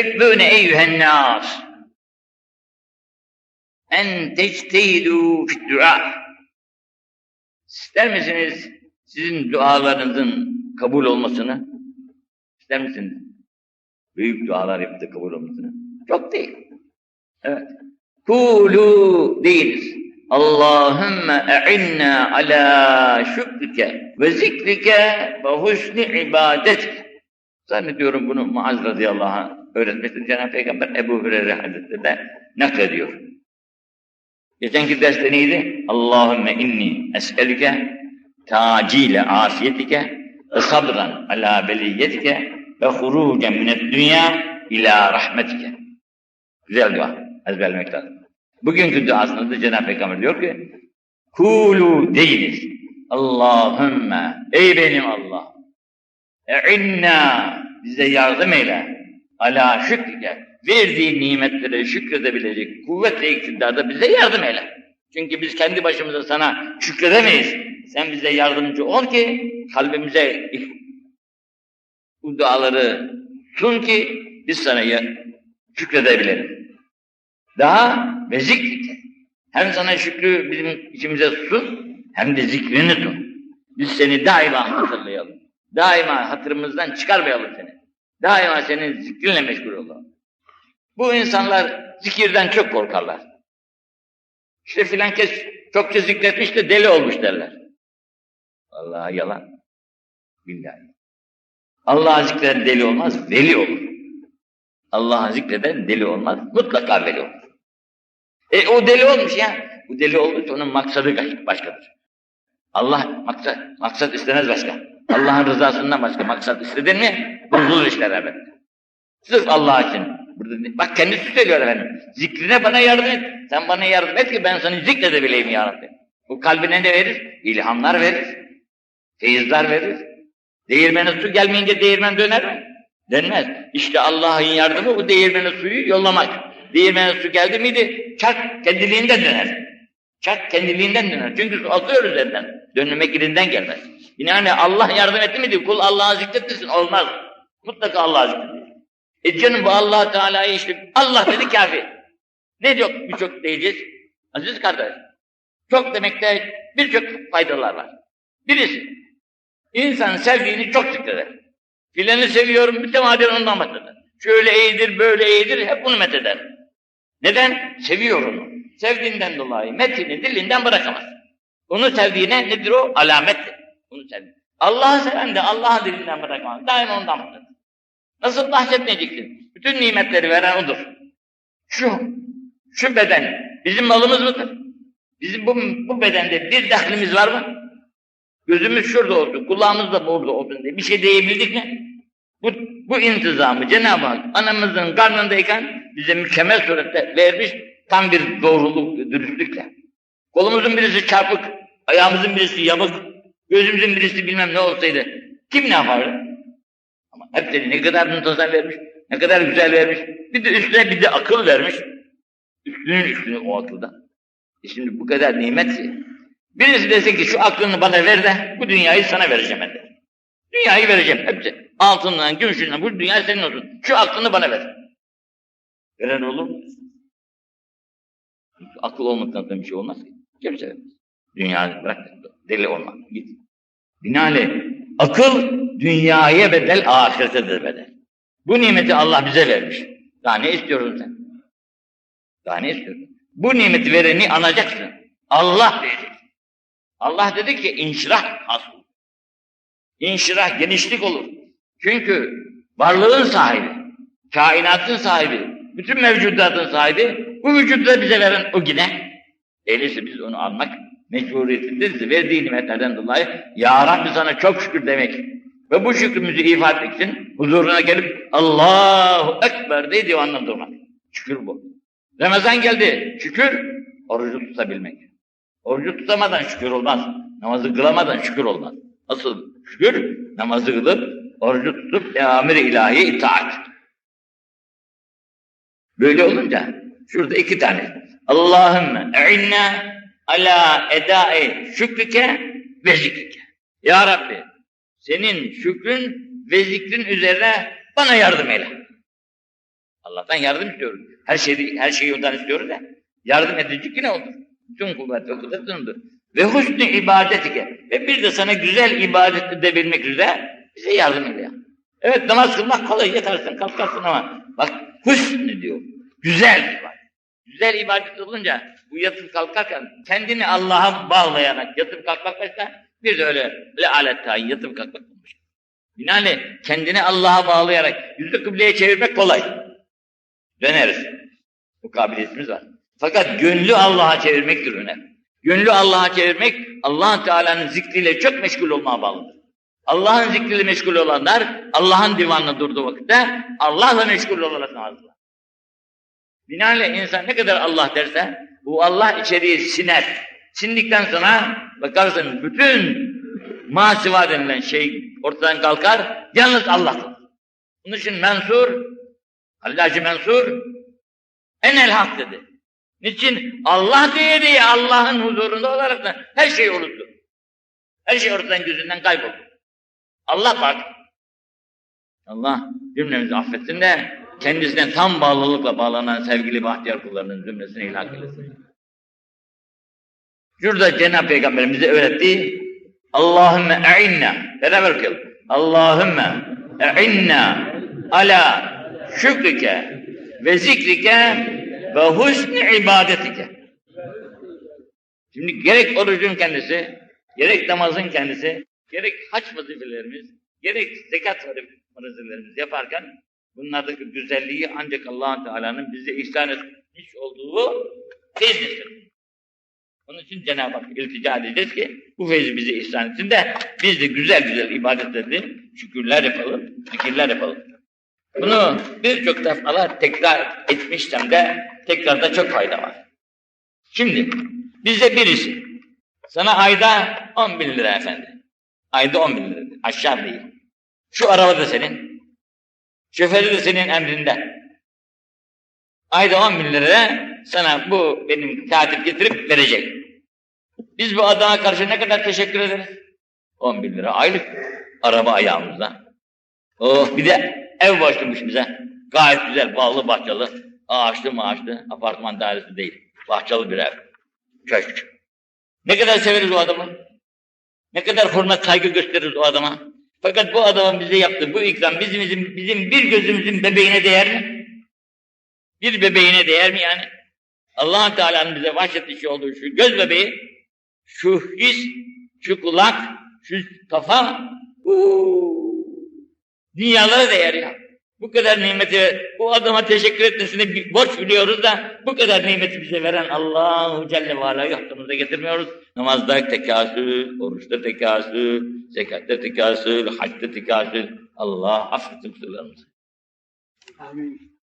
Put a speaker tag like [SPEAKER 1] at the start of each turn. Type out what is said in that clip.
[SPEAKER 1] etuhibbûne eyyühen nâs en tectehidû fid-du'a. İster misiniz sizin dualarınızın kabul olmasını? İster misiniz? Büyük dualar da kabul olmasını? Çok değil. Evet. Kulu deyiniz. Allahümme e'inna ala şükrike ve zikrike ve husni ibadetike. Zannediyorum bunu Muaz radıyallahu anh öğretmesi Cenab-ı Peygamber Ebu Hureyre Hazretleri de naklediyor. Geçenki derste neydi? Allahümme inni es'elüke tacile afiyetike sabran ala beliyetike ve hurucen minet dünya ila rahmetike. Güzel dua. Ezberlemek lazım. Bugünkü duasında da Cenab-ı Peygamber diyor ki Kulu deyiniz. Allahümme ey benim Allah e'inna bize yardım eyle ala şükrike verdiği nimetlere şükredebilecek kuvvet ve iktidarda bize yardım eyle. Çünkü biz kendi başımıza sana şükredemeyiz. Sen bize yardımcı ol ki kalbimize bu duaları sun ki biz sana şükredebilelim. Daha ve zikrike. Hem sana şükrü bizim içimize sun hem de zikrini sun. Biz seni daima hatırlayalım. Daima hatırımızdan çıkarmayalım seni. Daima senin zikrinle meşgul olalım. Bu insanlar zikirden çok korkarlar. İşte filan kes çokça zikretmiş de deli olmuş derler. Vallahi yalan. Billahi. Allah'a zikreden deli olmaz, veli olur. Allah'a zikreden deli olmaz, mutlaka veli olur. E o deli olmuş ya. Bu deli olmuş, onun maksadı başkadır. Allah maksat, maksat istemez başka. Allah'ın rızasından başka maksat istedin mi? Bozulur işler evet. Sırf Allah için. Burada, bak kendisi söylüyor efendim. Zikrine bana yardım et. Sen bana yardım et ki ben seni zikredebileyim ya Rabbi. Bu kalbine ne verir? İlhamlar verir. Feyizler verir. Değirmene su gelmeyince değirmen döner mi? Dönmez. İşte Allah'ın yardımı bu değirmene suyu yollamak. Değirmene su geldi miydi çark kendiliğinden döner. Çark kendiliğinden döner. Çünkü su atıyor üzerinden. Dönmek elinden gelmez. Yani Allah yardım etti miydi? Kul Allah'a zikrettirsin. Olmaz. Mutlaka Allah'a zikrettir. E canım bu allah Teala'yı işte Allah dedi kafi. Ne çok birçok diyeceğiz? Aziz kardeş. Çok demekte birçok faydalar var. Birisi, insan sevdiğini çok zikreder. Filanı seviyorum, mütemadiyen ondan bahseder. Şöyle eğdir, böyle eğdir, hep bunu metheder. Neden? Seviyor onu. Sevdiğinden dolayı metini dilinden bırakamaz. Onu sevdiğine nedir o? Alamettir. Onu sevdi. Allah'ı seven de Allah'ın dilinden bırakamaz. Daima ondan bahseder. Nasıl bahsetmeyeceksin? Bütün nimetleri veren odur. Şu, şu beden bizim malımız mıdır? Bizim bu, bu bedende bir dahlimiz var mı? Gözümüz şurada olsun, kulağımız da burada olsun diye bir şey diyebildik mi? Bu, bu intizamı Cenab-ı Hak anamızın karnındayken bize mükemmel surette vermiş tam bir doğruluk, dürüstlükle. Kolumuzun birisi çarpık, ayağımızın birisi yamuk, gözümüzün birisi bilmem ne olsaydı kim ne yapardı? Ama hepsini ne kadar muntazam vermiş, ne kadar güzel vermiş. Bir de üstüne bir de akıl vermiş. Üstünün üstüne o akılda. E şimdi bu kadar nimet. Birisi desin ki şu aklını bana ver de bu dünyayı sana vereceğim ben de. Dünyayı vereceğim hepsi. Altından, gümüşünden bu dünya senin olsun. Şu aklını bana ver. Veren olur mu? Akıl olmaktan sonra bir şey olmaz ki. Kimse vermez. Dünyayı bırak deli olma. Git. Binaenaleyh akıl dünyaya bedel, ahiretedir bedel. Bu nimeti Allah bize vermiş. Daha ne istiyorsun sen? Daha ne istiyorsun? Bu nimeti vereni anacaksın. Allah diyeceksin. Allah dedi ki inşirah hasıl. İnşirah genişlik olur. Çünkü varlığın sahibi, kainatın sahibi, bütün mevcudatın sahibi, bu vücudu bize veren o yine. Öyleyse biz onu almak mecburiyetindeyiz. Verdiği nimetlerden dolayı Ya Rabbi sana çok şükür demek. Ve bu şükrümüzü ifade için huzuruna gelip Allahu Ekber diye divanla durmak. Şükür bu. Ramazan geldi. Şükür orucu tutabilmek. Orucu tutamadan şükür olmaz. Namazı kılamadan şükür olmaz. Asıl şükür namazı kılıp orucu tutup emir ilahiye itaat. Böyle olunca şurada iki tane. Allahümme e'inna ala edai şükrike ve zikrike. Ya Rabbi senin şükrün ve zikrin üzerine bana yardım eyle. Allah'tan yardım istiyoruz. Her şeyi, her şeyi ondan istiyoruz da. Yardım edici yine olur. Bütün kuvvet ve kudret onundur. Ve husnü ibadetike. Ve bir de sana güzel ibadet edebilmek üzere bize yardım eyle. ya. Evet namaz kılmak kolay yatarsın kalkarsın ama bak husnü diyor. Güzel ibadet. Güzel ibadet olunca bu yatıp kalkarken kendini Allah'a bağlayarak yatıp kalkmak başka bir de öyle le alet tayin yatıp kalkmak olmuş. Binaenaleyh kendini Allah'a bağlayarak yüzü kıbleye çevirmek kolay. Döneriz. Bu kabiliyetimiz var. Fakat gönlü Allah'a çevirmektir önemli. Gönlü Allah'a çevirmek allah Teala'nın zikriyle çok meşgul olmaya bağlıdır. Allah'ın zikriyle meşgul olanlar Allah'ın divanına durduğu vakitte Allah'la meşgul namaz kılar. Binaenaleyh insan ne kadar Allah derse bu Allah içeriği siner. Sindikten sonra bakarsın bütün masiva denilen şey ortadan kalkar. Yalnız Allah. Bunun için mensur, Hallacı mensur enel hak dedi. Niçin? Allah diye diye Allah'ın huzurunda olarak da her şey unuttu. Her şey ortadan gözünden kayboldu. Allah bak. Allah cümlemizi affetsin de kendisine tam bağlılıkla bağlanan sevgili bahtiyar kullarının cümlesine ilhak eylesin. Şurada Cenab-ı Peygamberimiz bize öğretti. Allahümme e'inna. Beraber okuyalım. Allahümme e'inna ala şükrike ve zikrike ve husni ibadetike. Şimdi gerek orucun kendisi, gerek namazın kendisi, gerek haç vazifelerimiz, gerek zekat vazifelerimiz yaparken bunlardaki güzelliği ancak allah Teala'nın bize ihsan etmiş olduğu feyzidir. Onun için Cenab-ı Hak iltica edeceğiz ki bu feyzi bize ihsan etsin de biz de güzel güzel ibadetleri, şükürler yapalım, zikirler yapalım. Bunu birçok defalar tekrar etmişsem de tekrarda çok fayda var. Şimdi bize birisi sana ayda 10 bin lira efendi. Ayda 10 bin lira. Aşağı değil. Şu araba da senin. Senin emrinde. Ayda 10 bin lira sana bu benim katip getirip verecek. Biz bu adama karşı ne kadar teşekkür ederiz? 10 bin lira aylık. Araba ayağımızda. Oh bir de ev başlamış bize. Gayet güzel, bağlı bahçeli, ağaçlı maaşlı, apartman dairesi değil. Bahçeli bir ev. Köşk. Ne kadar severiz o adamı. Ne kadar hürmet saygı gösteririz o adama. Fakat bu adamın bize yaptığı bu ikram bizim, bizim, bizim bir gözümüzün bebeğine değer mi? Bir bebeğine değer mi yani? allah Teala'nın bize bahşetmiş olduğu şu göz bebeği, şu his, şu kulak, şu kafa, uuu, dünyalara değer ya. Bu kadar nimeti, bu adama teşekkür etmesine bir borç biliyoruz da bu kadar nimeti bize veren Allahu Celle ve Ala'yı aklımıza getirmiyoruz. Namazda tekasül, oruçta tekasül, zekatta tekasül, haçta tekasül. Allah affetsin kusurlarımızı.
[SPEAKER 2] Amin.